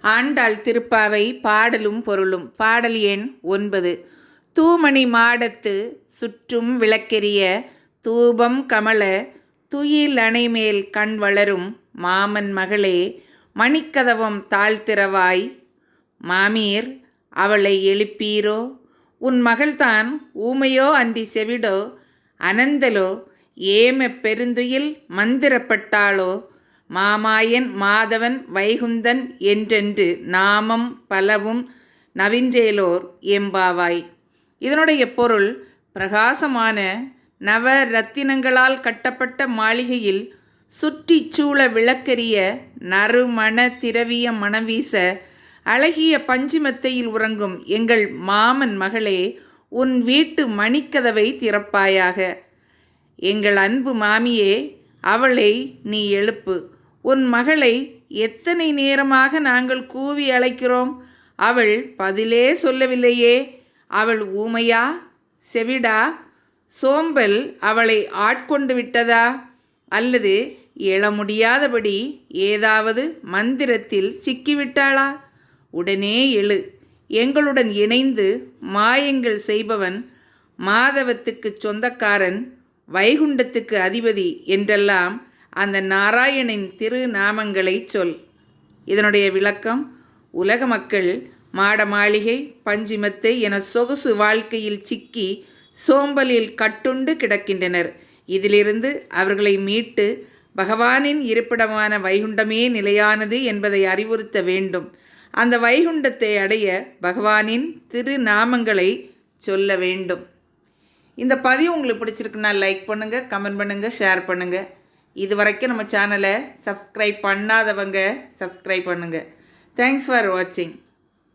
ஆண்டாள் திருப்பாவை பாடலும் பொருளும். பாடல் எண் ஒன்பது. தூமணி மாடத்து சுற்றும் விளக்கெரிய தூபம் கமல துயில் அணைமேல் கண் வளரும் மாமன் மகளே மணிக்கதவம் தாழ்த்திறவாய். மாமீர் அவளை எழுப்பீரோ? உன் மகள்தான் ஊமையோ அன்றி செவிடோ? அனந்தலோ? ஏம பெருந்துயில் மந்திரப்பட்டாளோ? மாமாயன் மாதவன் வைகுந்தன் என்றென்று நாமம் பலவும் நவின்றேலோர் எம்பாவாய். இதனுடைய பொருள் பிரகாசமான நவ ரத்தினங்களால் கட்டப்பட்ட மாளிகையில் சுற்றிச் சூழ விளக்கரிய நறுமண திரவிய மணவீச அழகிய பஞ்சிமத்தையில் உறங்கும் எங்கள் மாமன் மகளே உன் வீட்டு மணிக்கதவை திறப்பாயாக. எங்கள் அன்பு மாமியே அவளை நீ எழுப்பு. உன் மகளை எத்தனை நேரமாக நாங்கள் கூவி அழைக்கிறோம்? அவள் பதிலே சொல்லவில்லையே. அவள் ஊமையா? செவிடா? சோம்பல் அவளை ஆட்கொண்டு விட்டதா? அல்லது எழ முடியாதபடி ஏதாவது மந்திரத்தில் சிக்கிவிட்டாளா? உடனே எழு. எங்களுடன் இணைந்து மாயங்கள் செய்பவன் மாதவத்துக்குச் சொந்தக்காரன் வைகுண்டத்துக்கு அதிபதி என்றெல்லாம் அந்த நாராயணின் திருநாமங்களை சொல். இதனுடைய விளக்கம் உலக மக்கள் மாட மாளிகை பஞ்சிமத்தை என சொகுசு வாழ்க்கையில் சிக்கி சோம்பலில் கட்டுண்டு கிடக்கின்றனர். இதிலிருந்து அவர்களை மீட்டு பகவானின் இருப்பிடமான வைகுண்டமே நிலையானது என்பதை அறிவுறுத்த வேண்டும். அந்த வைகுண்டத்தை அடைய பகவானின் திருநாமங்களை சொல்ல வேண்டும். இந்த பதிவு உங்களுக்கு பிடிச்சிருக்குன்னா லைக் பண்ணுங்கள் கமெண்ட் பண்ணுங்கள் ஷேர் பண்ணுங்கள் இது வரைக்கும் நம்ம சேனலை சப்ஸ்கிரைப் பண்ணாதவங்க சப்ஸ்கிரைப் பண்ணுங்கள் தேங்க்ஸ் ஃபார் வாட்சிங்